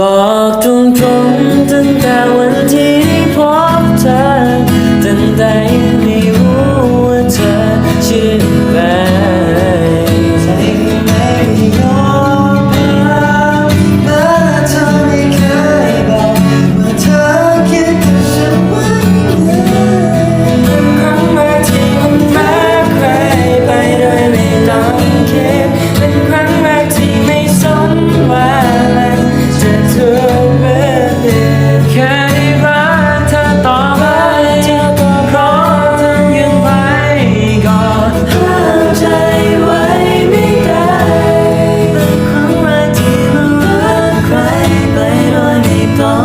บอกตรงๆตั้งแต่